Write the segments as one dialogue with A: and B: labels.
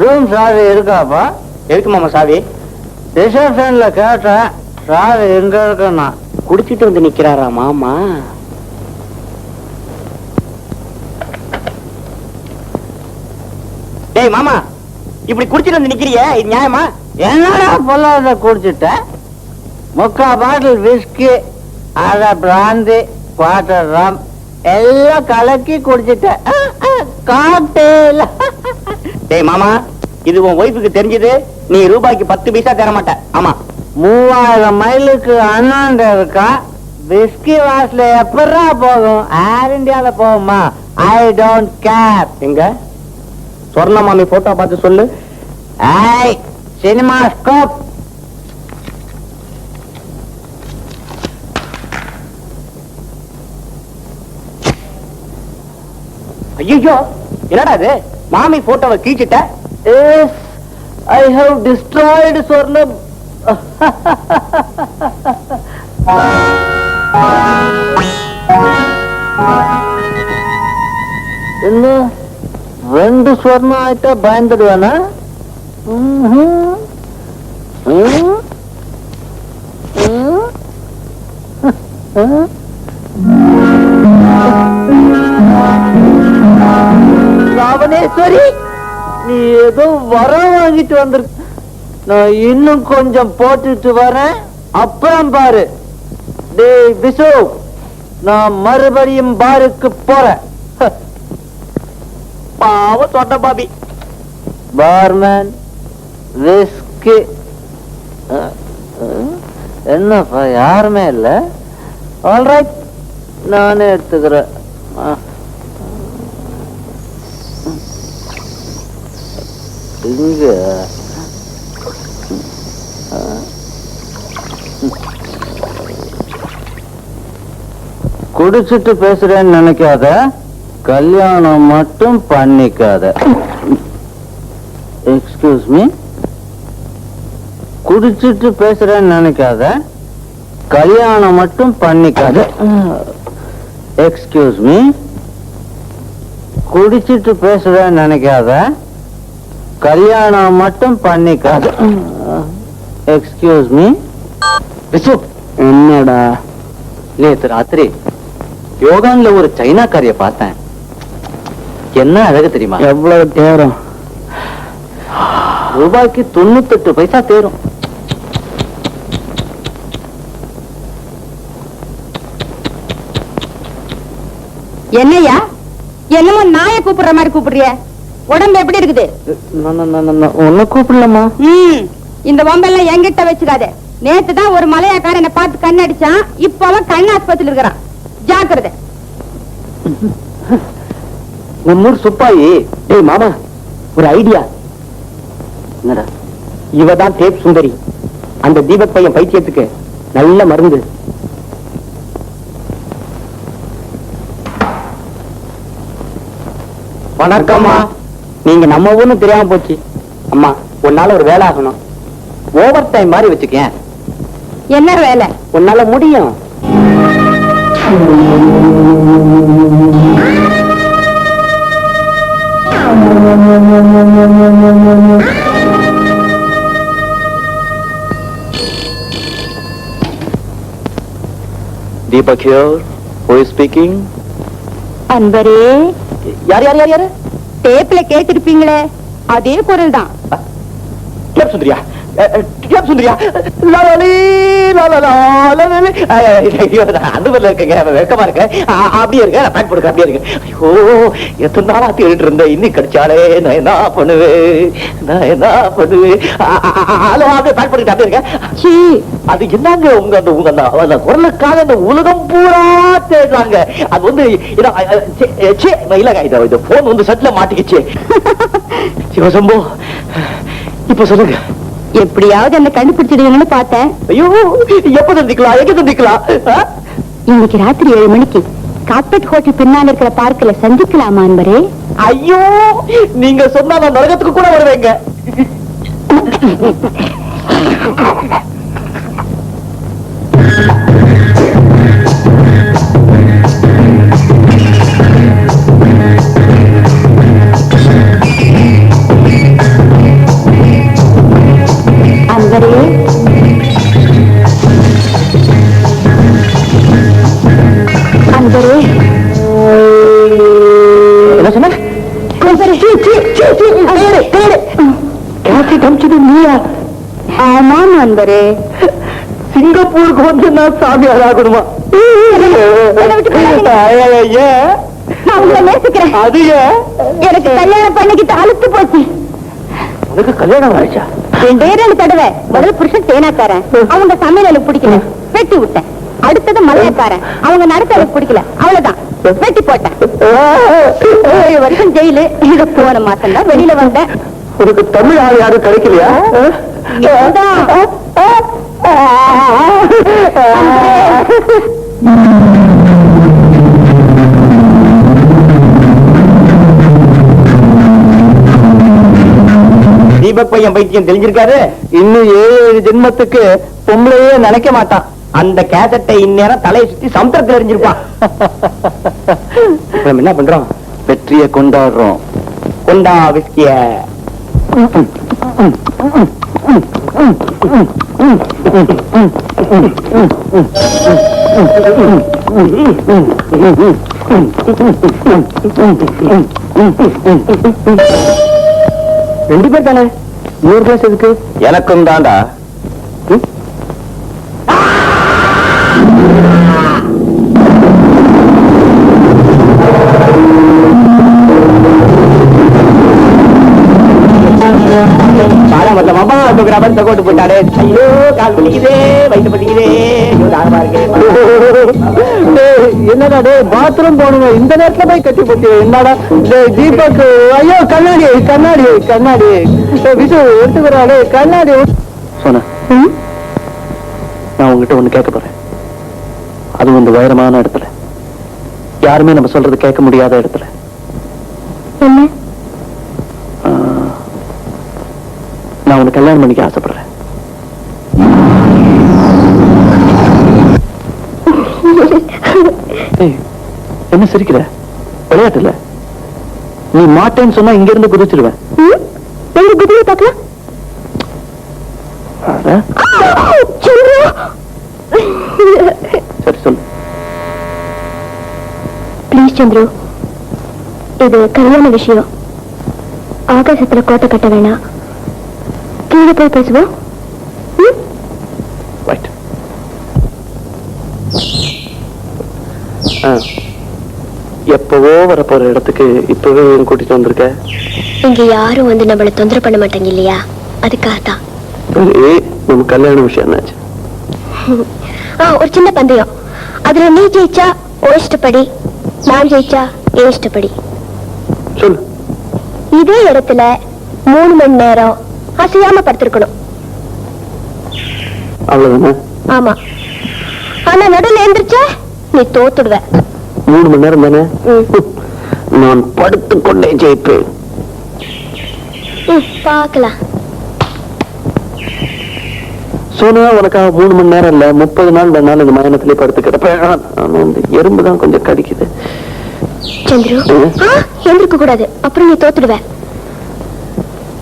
A: Room சாவி இருக்காப்பா?
B: மாமா சாவி.
A: ரிசப்ஷன்ல கேட்டேன். சாவி எங்க இருக்குன்னா?
B: குடிச்சிட்டு வந்து நிக்கிறாரா மாமா? டேய் மாமா இப்படி குடிச்சிட்டு வந்து நிக்கிறியே? இது நியாயமா?
A: என்னடா பொல்லாத குடிச்சிட்ட? முக்கா பாட்டில் விஸ்கி அரை பிராந்தி குவார்டர் ரம் எல்லாம் கலக்கி குடிச்சிட்டேன். காக்டெயில்
B: டேய் மாமா இது உன் ஒய்ஃபுக்கு தெரிஞ்சது. நீ ரூபாய்க்கு பத்து பைசா தர மாட்ட. ஆமா.
A: மூவாயிரம் மைலுக்கு அண்ணாண்ட இருக்கா? விஸ்கி வாசல எப்படா போகும்? ஏர் இந்தியால போகுமா? ஐ டோன்ட் கேர்
B: எங்க? சொர்ண மாமி போட்டோ பார்த்து சொல்லு.
A: ஐ சினிமா ஸ்கோப்
B: ஐயோ என்னடா இது? மாமி போட்டோவை கீச்சிட்ட?
A: ஐ ஹவ் டிஸ்ட்ராய்டு சொர்ணம் என்ன? ரெண்டு சொர்ணம் ஆயிட்டா பயந்துடுவானா? போயிட்டு வந்திருக்கு நான் இன்னும் கொஞ்சம் போட்டுட்டு வரேன். அப்புறம் பாரு. டே விசு நான் மறுபடியும் பாருக்கு போறேன்.
B: பாவம் சொட்ட பாபி.
A: பார்மேன் விஸ்கு. என்னப்பா யாருமே இல்ல. ஆல்ரைட் நானே எடுத்துக்கிறேன். இங்க குடிச்சிட்டு பேசுறேன்னு நினைக்காத. கல்யாணம் மட்டும் பண்ணிக்காத. எக்ஸ்கியூஸ் மீ குடிச்சிட்டு பேசுறேன்னு நினைக்காத. கல்யாணம் மட்டும் பண்ணிக்காத. எக்ஸ்கியூஸ் மீ குடிச்சிட்டு பேசுறேன்னு நினைக்காத. கல்யாணம் மட்டும் பண்ணிக்காத. எக்ஸ்கியூஸ் மீ விசு என்னடா? நேத்து ராத்திரி. யோகான்ல ஒரு சைனாக்காரிய பார்த்தேன். என்ன அழகு தெரியுமா? எவ்வளவு தேரும். ரூபாய்க்கு தொண்ணூத்தெட்டு பைசா தேரும்.
C: என்னய்யா என்னமோ நாயை கூப்பிடுற மாதிரி கூப்பிடுறிய? உடம்பு எப்படி இருக்குது?
A: ஒன்னு கூப்பிடலாமா
C: ம் இந்த வம்பெல்லாம் என்கிட்ட வச்சுக்காத நேத்து தான் ஒரு மலையாக்காரன் என்ன பார்த்து கண்ணடிச்சான் இப்ப அவன் கண் ஆஸ்பத்திரியில் இருக்கிறான். ஜாக்கிரதை.
B: நம்ம ஊர் சுப்பாயி டேய் மாமா ஒரு ஐடியா. இவ தான் டேப் சுந்தரி. அந்த தீபக் பையன் பைத்தியத்துக்கு நல்ல மருந்து. வணக்கம்மா. நீங்க நம்ம ஊர்னு தெரியாம போச்சு. அம்மா உன்னால ஒரு வேலை ஆகணும். ஓவர் டைம் மாதிரி வச்சுக்கேன்
C: என்ன வேலை?
B: உன்னால முடியும்.
A: Deepak here who is speaking
C: அன்பரே.
B: யார் யார் யார் யாரு?
C: டேப்ல கேட்டிருப்பீங்களே? அதே குரல் தான்
B: கேப் சுந்தரியா கேப் சுந்தரியா லாலாலி, லாலாலா, லாலாலி. ஐயோ, அந்த மாதிரி இருக்கேங்க. வெக்கமா இருக்க. அப்படியே இருக்க. நான் பேக் போடுக்க அப்படியே இருக்கு. ஐயோ எத்தனை நாளா தேடிட்டு இருந்தேன். இன்னி கிடைச்சாலே நான் என்ன பண்ணுவேன் நான் என்ன பண்ணுவேன் ஹலோ அப்படியே பேக் பண்ணிட்டு அப்படியே இருக்க.
C: சீ
B: அது என்னங்க உங்க அந்த உங்க அந்த- அந்த குரலுக்காக அந்த உலகம் பூரா தேடுறாங்க. அது வந்து சே, சே, இல்லங்க இது போன் வந்து சட்டில மாட்டிக்கிச்சு. சிவசம்போ இப்ப சொல்லுங்க.
C: எப்படியாவது என்ன கண்டுபிடிச்சிடுவீங்கன்னு பார்த்தேன்.
B: ஐயோ எப்ப தந்திக்கலாம்? எங்க தந்திக்கலாம்?
C: இன்னைக்கு ராத்திரி ஏழு மணிக்கு கார்பெட் ஹோட்டல் பின்னால இருக்கிற பார்க்ல சந்திக்கலாமா அன்பரே?
B: ஐயோ நீங்க சொன்னா நான் நரகத்துக்கு கூட வருவேங்க. கேசட் அமிச்சது நீயா
C: ஆமா நண்பரே
B: சிங்கப்பூருக்கு வந்து நான் அது ஏன்
C: எனக்கு கல்யாணம் பண்ணிக்கிட்டு அழுத்து போச்சு.
B: உனக்கு கல்யாணம் ஆயிடுச்சா?
C: ரெண்டே ரெண்டு தடவை முதல் புருஷன் தேனாக்காரன் அவங்க சமையல் எனக்கு பிடிக்கல வெட்டி விட்டேன். அடுத்தது மலையக்காரன் அவங்க நடத்த எனக்கு பிடிக்கல. அவ்வளவுதான். வெட்டி போட்டேன். ஏழு வருஷம் ஜெயிலு. இது போன மாசம் தான் வெளியில வந்தேன்.
B: உனக்கு தமிழ் ஆள் யாரும் கிடைக்கலையா. தீபக் பையன் பைத்தியம் தெரிஞ்சிருக்காரு இன்னும் ஏழு ஏழு ஜென்மத்துக்கு பொம்பளையே நினைக்க மாட்டான். அந்த கேசட்டை இந்நேரம் தலையை சுத்தி சமுத்திரத்தில் எரிஞ்சிருப்பான் நம்ம என்ன பண்றோம்? வெற்றியை கொண்டாடுறோம். கொண்டா விஸ்கிய. ரெண்டு பேர் தானே? நூறு கிளாஸ் எதுக்கு? எனக்கும் தாண்டா கோட்டு போட்டாரு ஐயோ கால் பண்ணிக்குதே வயிற்று பண்ணிக்குதே என்னடா டே பாத்ரூம் போகணுங்க இந்த நேரத்துல போய் கட்டி போட்டு என்னடா? தீபக் ஐயோ கண்ணாடி கண்ணாடி கண்ணாடி. விஜு எடுத்துக்கிறாடே கண்ணாடி. சொன்ன நான் உங்ககிட்ட ஒண்ணு கேட்க போறேன். அதுவும் இந்த உயரமான இடத்துல. யாருமே நம்ம சொல்றது கேட்க முடியாத இடத்துல.
C: என்ன?
B: கல்யாணம் பண்ணிக்க ஆசைப்படுறேன். என்ன சிரிக்கிற? விளையாட்டு இல்ல நீ மாட்டேன்னு சொன்னா இங்க இருந்து குதிச்சிருவேன்
C: குதிரை பார்க்கலாம்!
B: சரி சொல்லு.
C: ப்ளீஸ் சந்திரு இது கல்யாண விஷயம். ஆகாசத்துல கோட்டை கட்ட வேணாம். கீழே போய் பேசுவோம்?
B: ரைட் எப்பவோ வரப்போற இடத்துக்கு இப்பவே கூட்டிட்டு வந்திருக்க?
D: இங்க யாரும் வந்து நம்மள தொந்தரவு பண்ண மாட்டாங்க இல்லையா? அதுக்காக தான்
B: நம்ம கல்யாண விஷயம் என்னாச்சு?
D: ஒரு சின்ன பந்தயம். அதுல நீ ஜெயிச்சா ஓ இஷ்டப்படி நான் ஜெயிச்சா என் இஷ்டப்படி.
B: சொல்லு.
D: இதே இடத்துல மூணு மணி நேரம் அசையாம படுத்திருக்கணும்
B: அவ்வளவுதானே?
D: ஆமா. ஆனா நடுவில் எழுந்திருச்சா நீ தோத்துடுவ.
B: மூணு மணி நேரம் தானே. நான் படுத்துக் கொண்டே ஜெயிப்பேன்
D: பார்க்கலாம்.
B: சோனா உனக்காக மூணு மணி நேரம் இல்ல முப்பது நாள் வேணாலும் இந்த மயனத்திலே படுத்துக்கிறப்ப ஆனா இந்த எறும்பு தான் கொஞ்சம் கடிக்குது.
D: சந்துரு. எழுந்திருக்க கூடாது. அப்புறம் நீ தோத்துடுவ.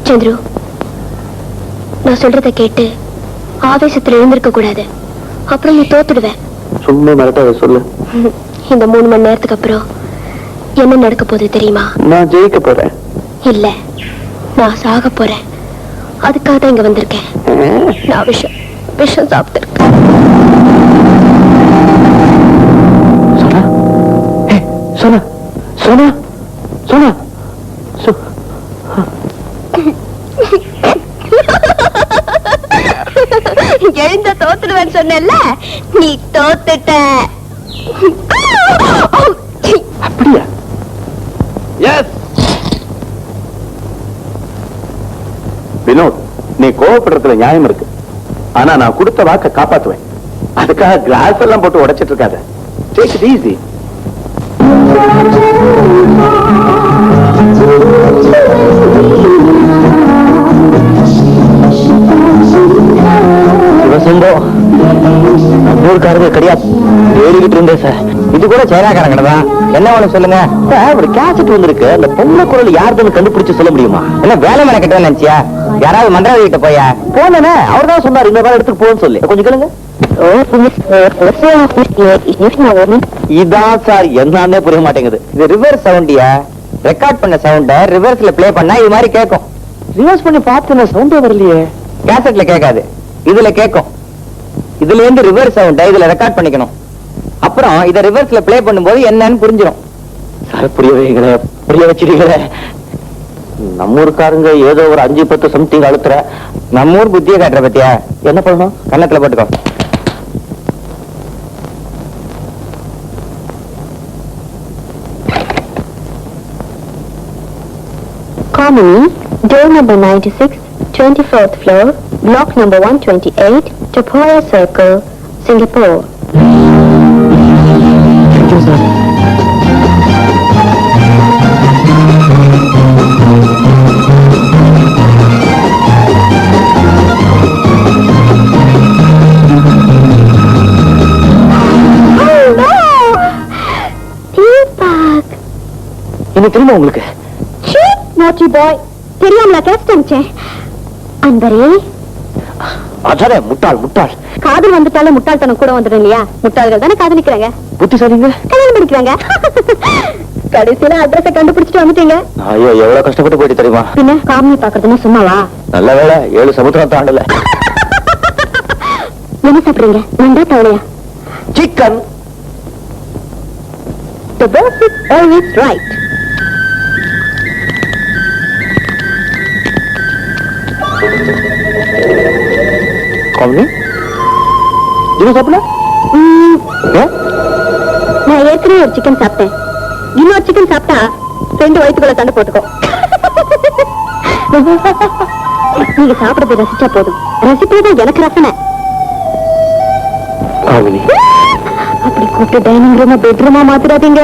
D: சந்துரு. நான் சொல்றத கேட்டு ஆவேசத்துல எழுந்திருக்க கூடாது. அப்புறம் நீ தோத்துடுவ.
B: சும்மா மிரட்டாத சொல்லு.
D: இந்த மூணு மணி நேரத்துக்கு அப்புறம் என்ன நடக்க போகுது தெரியுமா?
B: நான் ஜெயிக்க போறேன்.
D: இல்ல நான் சாக போறேன். அதுக்காக தான் இங்க வந்திருக்கேன். நான் விஷம் விஷம் சாப்பிட்டுருக்கேன்.
B: சோனா? சோனா சோனா? சோனா சோ-
D: எழுந்த சொன்னல நீ தோத்துட்ட.
B: அப்படியா? எஸ் வினோத் நீ கோவப்படுறதுல நியாயம் இருக்கு. ஆனா நான் கொடுத்த வாக்க காப்பாத்துவேன். அதுக்காக கிளாஸ் எல்லாம் போட்டு உடைச்சிட்டு இருக்காத. டேக் இட் ஈஸி சிவசம்பம் ஊருக்காரங்க ஏறிக்கிட்டு இருந்தேன் சார் இது கூட சேராக்காரங்க தான் என்ன வேணும் சொல்லுங்க? ஒரு கேசட் வந்திருக்கு. அந்த பொண்ணு குரல் யாருன்னு கண்டுபிடிச்சு சொல்ல முடியுமா? என்ன வேலை மேல கிட்ட நினைச்சியா? யாராவது மந்திராதி கிட்ட போயா? போனே அவர் தான் சொன்னார் இந்த இடத்துக்கு போன்னு சொல்லி. கொஞ்சம் கேளுங்க. இதான் சார் என்னன்னே புரிய மாட்டேங்குது.
E: இது ரிவர்ஸ் சவுண்டியா ரெக்கார்ட் பண்ண சவுண்ட ரிவர்ஸ்ல ப்ளே பண்ணா இது மாதிரி கேட்கும்.
B: ரிவர்ஸ் பண்ணி பார்த்து சவுண்டே வரலையே.
E: கேசட்ல கேட்காது. இதுல கேட்கும் இதுல இருந்து ரிவர்ஸ் சவுண்ட இதுல ரெக்கார்ட் பண்ணிக்கணும். அப்புறம் இத ரிவர்ஸ்ல ப்ளே பண்ணும்போது என்னன்னு புரிஞ்சிடும்
B: சார் புரிய வைங்களே புரிய வச்சிருக்கீங்களே நம்ம ஊருக்காரங்க ஏதோ ஒரு அஞ்சு பத்து சம்திங் அழுத்துற.
E: நம்ம ஊர் புத்திய காட்டுற பத்தியா?
B: என்ன பண்ணணும்?
E: கன்னத்துல போட்டுக்கோ.
D: Comedy, door number 96, 24th floor, block number 128, Topoya Circle, Singapore. Oh no! Deepak!
B: என்ன தெரியுமா உங்களுக்கு
D: நாட்டி பாய் தெரியாமலா கேஸ்ட் அனுப்பிச்சேன் அன்பரே
B: அதானே முட்டாள் முட்டாள்.
D: காதல் வந்துட்டாலும் முட்டாள்தனம் கூட வந்துடும் இல்லையா? முட்டாள்கள் தானே காதலிக்கிறாங்க?
B: புத்திசாலிங்க?
D: கல்யாணம் பண்ணிக்கிறாங்க? கடைசியில அட்ரஸ கண்டுபிடிச்சிட்டு வந்துட்டீங்க.
B: ஐயோ எவ்வளவு கஷ்டப்பட்டு போயிட்டு தெரியுமா?
D: பின்ன காமினி பாக்குறதுன்னா சும்மாவா?
B: நல்ல வேளை ஏழு சமுத்திரம் தாண்டல.
D: என்ன சாப்பிடுறீங்க? நண்டா தவளையா?
B: Chicken
D: The boss is always right.
B: கம்மி இது சாப்பிடல?
D: நான் ஏற்கனவே ஒரு சிக்கன் சாப்பிட்டேன். இன்னொரு சிக்கன் சாப்பிட்டா ரெண்டு வயிற்றுக்குள்ள தண்டு போட்டுக்கோ. நீங்க சாப்பிடுறதை ரசிச்சா போதும். ரசிப்பது எனக்கு ரசனை. அப்படி கூப்பிட்டு டைனிங் ரூமா பெட்ரூமா மாத்திராதீங்க.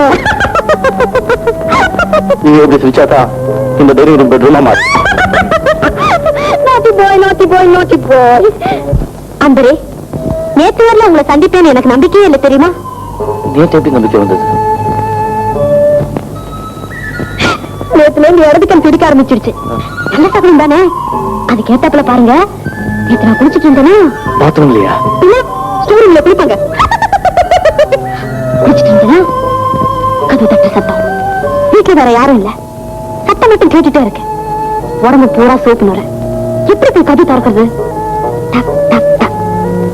B: நீங்க எப்படி சிரிச்சாதான் இந்த டைனிங் ரூம் பெட்ரூமா மாறி
D: நாட்டி பாய் நாட்டி பாய் நாட்டி பாய் அன்பரே நேத்து வரல உங்களை சந்திப்பேன்னு எனக்கு நம்பிக்கையே இல்லை தெரியுமா?
B: நேற்று எப்படி நம்பிக்கை வந்தது?
D: நேத்துல இருந்து இடதுக்கன் பிடிக்க ஆரம்பிச்சிடுச்சு நல்ல சகுனம் தானே? அது கேட்டாப்புல பாருங்க. நேத்து நான் குளிச்சிட்டு இருந்தேனா?
B: பாத்ரூம் இல்லையா?
D: இல்ல ஸ்டோரிங்ல குளிப்பாங்க. குளிச்சிட்டு இருந்தேனா? கது தட்ட சத்தம். வீட்டுல வேற யாரும் இல்ல. சத்தம் மட்டும் கேட்டுட்டே இருக்கு. உடம்பு பூரா சோப்பு நுர. எப்படி போய் கது திறக்கிறது?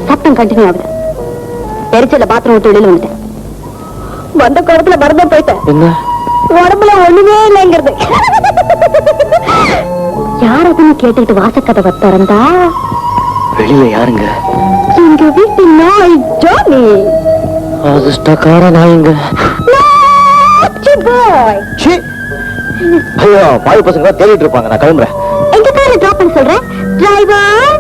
D: சத்தம் கண்டினியூ ஆகுது. எரிச்சல பாத்ரூம் விட்டு வெளியில வந்துட்டேன். வந்த குடத்துல மறந்தே போயிட்டேன்.
B: என்ன?
D: உடம்புல ஒண்ணுமே இல்லைங்கிறது. யார் அதுன்னு கேட்டுட்டு வாசக்கதவை திறந்தா?
B: வெளியில யாருங்க?
D: எங்க வீட்டு நாய் ஜானி.
B: அதிர்ஷ்டக்கார நாயுங்க! ஐயோ பாய் பசங்க தேடிட்டு இருப்பாங்க. நான் கிளம்புறேன்.
D: எங்க சொல்றேன்? டிரைவர்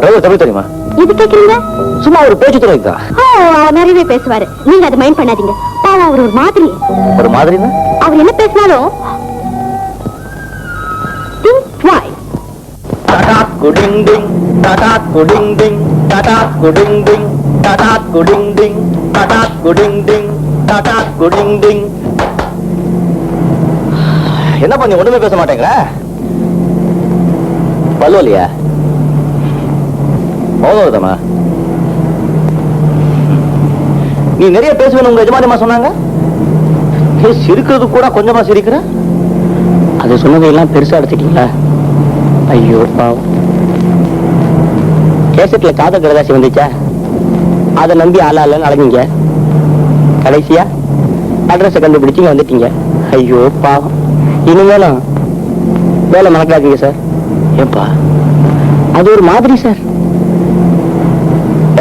B: டிரைவர் தமிழ் தெரியுமா?
D: இது கேக்குறீங்க?
B: சும்மா ஒரு பேச்சு துறைக்கு
D: ஓ அவர் நிறையவே பேசுவாரு. நீங்க அதை மைண்ட் பண்ணாதீங்க. பாவம் அவர் ஒரு மாதிரி.
B: ஒரு
D: அவர் என்ன பேசினாலும்
B: குடிங் டிங் டாடா குடிங் டிங் டாடா குடிங் டிங் டாடா குடிங் டிங் டாடா குடிங் டிங் டாடா குடிங் டிங் என்ன பண்ணி ஒண்ணுமே பேச மாட்டேங்கிற? பல்வலியா போதுமா நீ நிறைய பேசுவேன் உங்க எஜமானியமா சொன்னாங்க. நீ சிரிக்கிறது கூட கொஞ்சமா சிரிக்கிற? அது சொன்னதையெல்லாம் பெருசா எடுத்துட்டீங்களா? ஐயோ பாவம். கேசட்ல காத கடதாசி வந்துச்சா? அதை நம்பி ஆளாளன்னு அலைஞ்சீங்க. கடைசியா அட்ரஸை கண்டுபிடிச்சிங்க வந்துட்டீங்க. ஐயோ பாவம். இனிமேலும் வேலை மறக்காதீங்க சார். ஏப்பா அது ஒரு மாதிரி சார்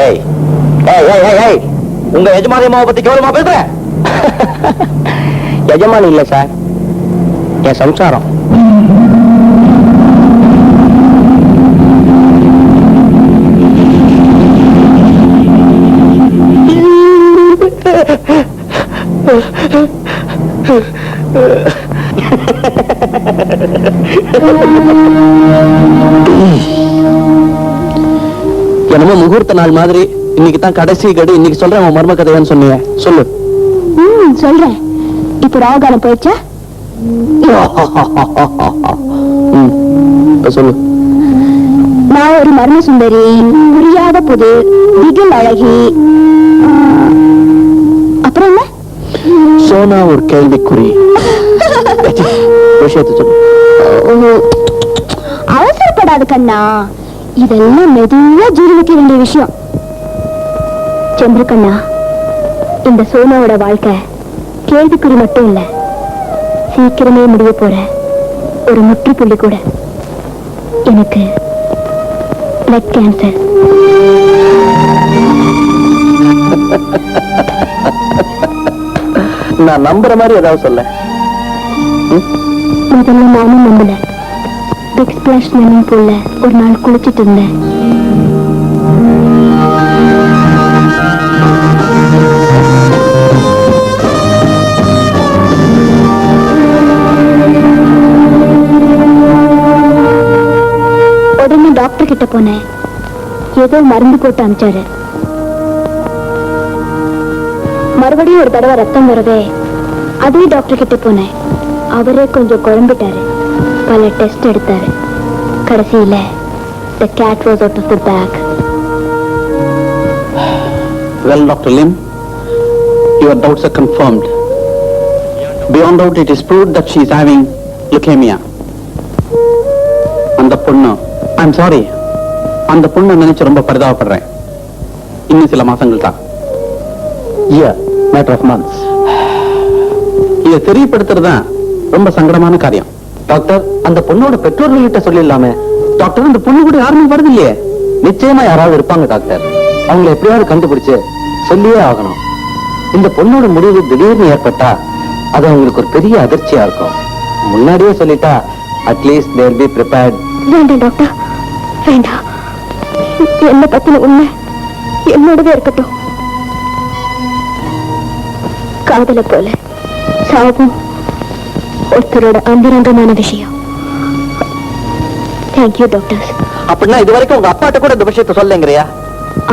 B: ஏய் ஏய் ஏய் ஏய் உங்க எஜமானி அம்மாவை பத்தி கேவலமா பேசுற? எஜமானி இல்ல சார் என் சம்சாரம். என்னமோ முகூர்த்த நாள் மாதிரி இன்னைக்கு தான் கடைசி கடு. இன்னைக்கு சொல்றேன் உன் மர்ம கதையான்னு சொன்னீங்க சொல்லு.
D: ம் சொல்றேன். இப்ப ராகுகாலம் போயிடுச்சா?
B: சொல்லு.
D: நான் ஒரு மர்ம சுந்தரி புரியாத புது திகில் அழகி
F: சோனா ஒரு கேள்விக்குறி. விஷயத்தை சொல்லு.
D: அவசரப்படாத கண்ணா. இதெல்லாம் மெதுவா ஜீரணிக்க வேண்டிய விஷயம். சந்திரகண்ணா இந்த சோனாவோட வாழ்க்கை கேள்விக்குறி மட்டும் இல்ல. சீக்கிரமே முடிய போற ஒரு முற்றுப்புள்ளி கூட. எனக்கு பிளட் கேன்சர்
F: நான் நம்புற மாதிரி ஏதாவது சொல்ல
D: முதல்ல நானும் நம்பல. பிக் ஸ்பிளாஷ் ஸ்விம்மிங் பூல்ல ஒரு நாள் குளிச்சிட்டு இருந்தேன். உடனே டாக்டர் கிட்ட போனேன். ஏதோ மருந்து போட்டு அனுப்பிச்சாரு மறுபடியும் ஒரு தடவை ரத்தம் வரவே அதே டாக்டர் கிட்ட போனேன். அவரே கொஞ்சம் குழம்பிட்டாரு. பல டெஸ்ட் எடுத்தாரு. கடைசியில the cat was out of the bag.
F: Well, Dr. Lim, your doubts are confirmed. Beyond doubt, it is proved that she is having leukemia. அந்த பொண்ணு ஐம் சாரி அந்த பொண்ணை நினைச்சு ரொம்ப பரிதாபப்படுறேன். இன்னும் சில மாசங்கள் தான். Yeah, matter of months. இதை தெரியப்படுத்துறது தான் ரொம்ப சங்கடமான காரியம். டாக்டர் அந்த பொண்ணோட பெற்றோர்கள் கிட்ட சொல்லிடலாமே. டாக்டர் அந்த பொண்ணு கூட யாருமே வருது இல்லையே நிச்சயமா யாராவது இருப்பாங்க டாக்டர் அவங்களை எப்படியாவது கண்டுபிடிச்சு சொல்லியே ஆகணும். இந்த பொண்ணோட முடிவு திடீர்னு ஏற்பட்டா அது அவங்களுக்கு ஒரு பெரிய அதிர்ச்சியா இருக்கும். முன்னாடியே சொல்லிட்டா at least there be prepared
D: வேண்டாம் டாக்டர் வேண்டாம். என்ன பத்தின உண்மை? என்னோடவே இருக்கட்டும். காதல போல சாவும் ஒருத்தரோட அந்தரங்கமான விஷயம். தேங்க்யூ டாக்டர்ஸ்
F: அப்படின்னா இது வரைக்கும் உங்க அப்பாட்ட கூட இந்த விஷயத்த சொல்லுங்கிறியா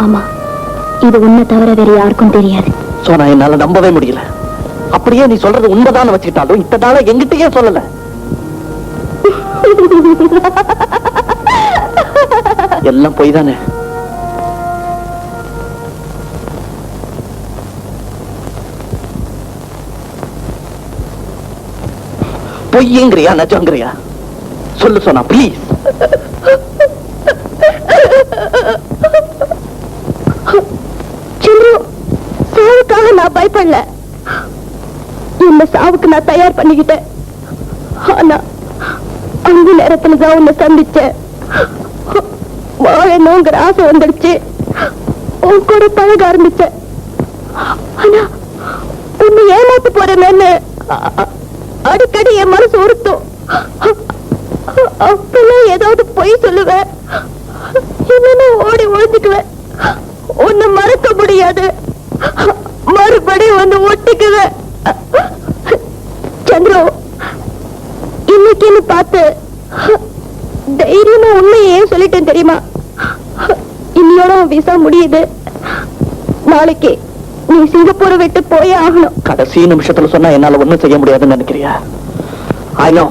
D: ஆமா. இது உன்னை தவிர வேற யாருக்கும் தெரியாது.
F: சோனா என்னால நம்பவே முடியல. அப்படியே நீ சொல்றது உண்மைதான் வச்சுக்கிட்டாலும் இத்தனை நாளா எங்கிட்டயே சொல்லல. எல்லாம் பொய் தானே? பொய்யுங்கிறியா நஜங்கிறியா? சொல்லு சொன்னா ப்ளீஸ்
D: சாவுக்காக நான் பயப்படல. இந்த சாவுக்கு நான் தயார் பண்ணிக்கிட்டேன். ஆனா அந்த நேரத்துல தான் உன்னை சந்திச்சேன். வாழணுங்கிற ஆசை வந்துடுச்சு. உன் கூட பழக ஆரம்பிச்சேன். ஆனா உன்னை ஏமாத்து போறேன்னு அ- அடிக்கடி என் மனசு உறுத்தும். அப்பெல்லாம் ஏதாவது பொய் சொல்லுவேன். இல்லைன்னா ஓடி ஒழிஞ்சுக்குவேன் உன்னை மறக்க முடியாது. மறுபடியும் வந்து ஒட்டிக்குவேன். சந்திரோ இன்னைக்குன்னு பார்த்து தைரியமா உண்மையை ஏன் சொல்லிட்டேன் தெரியுமா? இன்னையோட விசா முடியுது. நாளைக்கு. நீ சிங்கப்பூரை விட்டு போயே ஆகணும்.
F: கடைசி நிமிஷத்துல சொன்னா என்னால ஒண்ணும் செய்ய முடியாதுன்னு நினைக்கிறியா? I know